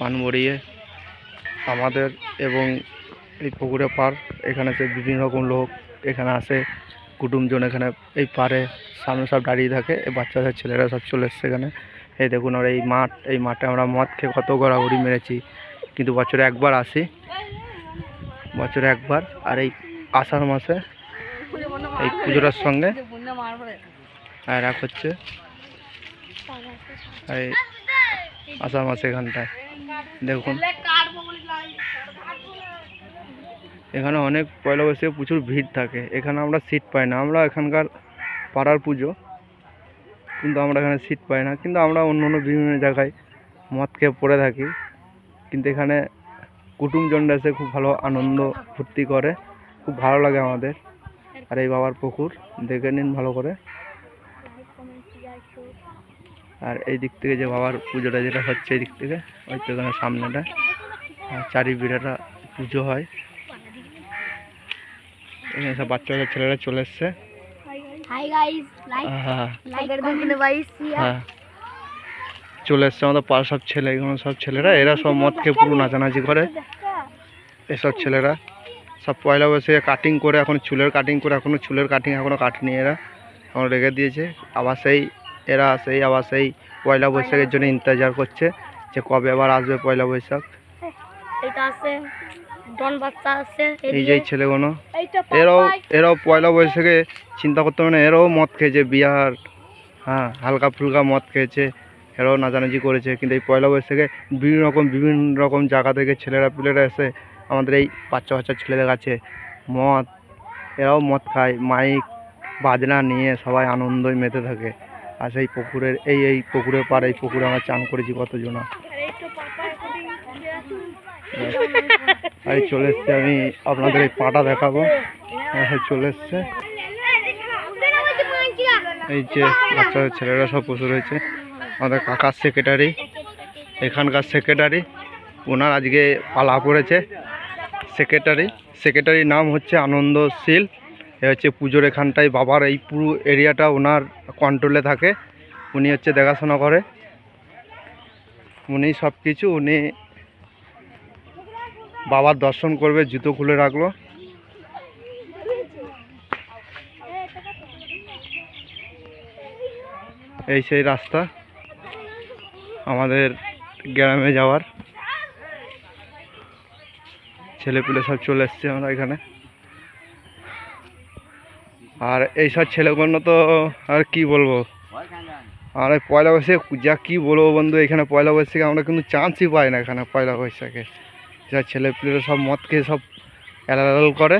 পান ভরিয়ে আমাদের এবং এই পুকুরে পার, এখানে সে বিভিন্ন রকম লোক এখানে আসে, কুটুমজন এখানে এই পারে, সামনে সব দাঁড়িয়ে থাকে, এই বাচ্চাদের ছেলেরা সব চলে এসছে এখানে। এই দেখুন আর এই মাঠ, এই মাঠে আমরা মদ খেয়ে কত ঘোরাঘুরি মেরেছি, কিন্তু বছরে একবার আসি। বছরে একবার, আর এই আষাঢ় মাসে এই পুজোটার সঙ্গে আর এক হচ্ছে। এই আষাঢ় মাসে এখানটায়। দেখুন। এখানে অনেক পয়লা বৈশাখে প্রচুর ভিড় থাকে। এখানে আমরা সিট পাই না। আমরা এখানকার পাড়ার পুজো। কিন্তু আমরা এখানে সিট পাই না। কিন্তু আমরা অন্য অন্য বিভিন্ন জায়গায় মদ খেয়ে পড়ে থাকি। কিন্তু এখানে কুটুমজনরা এসে খুব ভালো আনন্দ ফুর্তি করে। খুব ভালো লাগে আমাদের। আর এই বাবার পুকুর। দেখে নিন ভালো করে। আর এই দিক থেকে যে বাবার পুজোটা যেটা হচ্ছে এই দিক থেকে ওই তো এখানে সামনেটা। আর চারি বিড়াটা পুজো হয়। এখানে সব বাচ্চা বাচ্চা ছেলেরা চলে এসছে। হ্যাঁ গাইস হ্যাঁ। চলে এসছে আমাদের পাড়ার সব ছেলে এগুলো সব ছেলেরা। এরা সব মদ খেয়ে পুরো নাচানাচি করে। এসব ছেলেরা। সব পয়লা বৈশাখে কাটিং করে এখন চুলের কাটিং করে এখনও চুলের কাটিং এখনও কাটেনি এরা। এখন রেখে দিয়েছে। আবার সেই এরা সেই আবার সেই পয়লা বৈশাখের জন্য ইন্তজার করছে যে কবে আবার আসবে পয়লা বৈশাখ। এটা আছে ডন বাচ্চা আছে এই যে ছেলেগুলো। এরাও এরাও পয়লা বৈশাখে চিন্তা করতে এরাও মদ খেয়েছে বিয়ার হ্যাঁ হালকা ফুলকা মদ খেয়েছে এরাও নাচানাচি করেছে কিন্তু এই পয়লা বৈশাখে বিভিন্ন রকম বিভিন্ন রকম জায়গা থেকে ছেলেরা পিলেরা এসে আমাদের এই বাচ্চা বাচ্চা ছেলেদের কাছে মদ এরাও মদ খায় মাইক বাজনা নিয়ে সবাই আনন্দই মেতে থাকে। আর সেই পুকুরের, এই এই পুকুরের পাড়ে, এই পুকুরে আমরা চান করেছি কতজনা। আর চলে এসছে আমি, আপনাদের এই পাটা দেখাবো। চলে এসছে। এই যে বাচ্চাদের ছেলেরা সব বসে রয়েছে। আমাদের কাকার সেক্রেটারি এখানকার সেক্রেটারি ওনার আজকে পালা পড়েছে। সেক্রেটারি সেক্রেটারির নাম হচ্ছে আনন্দশীল এ হচ্ছে পুজোর এখানটায় বাবার এই পুরো এরিয়াটা ওনার কন্ট্রোলে থাকে। উনি হচ্ছে দেখাশোনা করে। উনি সব কিছু উনি বাবার দর্শন করবে, জুতো খুলে রাখল। এই সেই রাস্তা আমাদের গ্রামে যাওয়ার। ছেলেপুলে সব চলে এসছে আমরা এখানে। আর এইসব ছেলেগুলো তো আর কি বলব? আর পয়লা বৈশাখ যা কী বলব বন্ধু, এখানে পয়লা বৈশাখে আমরা কিন্তু চান্সই পাই না এখানে পয়লা বৈশাখে। যা ছেলেপুলেরা সব মদ খেয়ে সব এলাল করে।